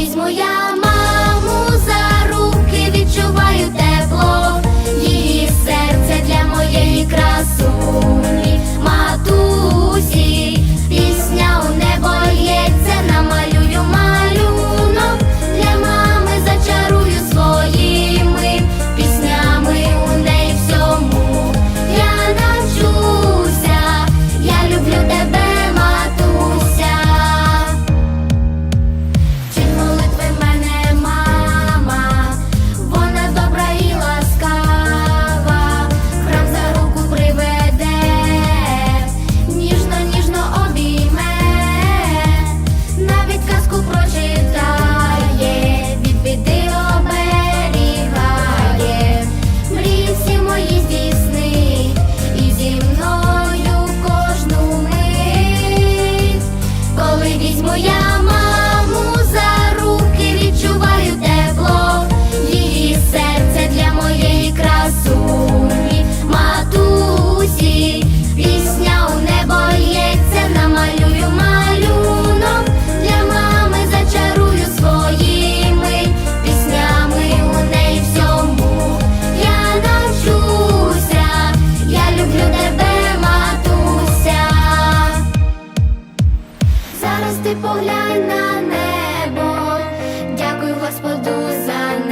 Візьму я маму за руки, відчуваю тепло, її серце для моєї красу. ти поглянь на небо, дякую Господу за.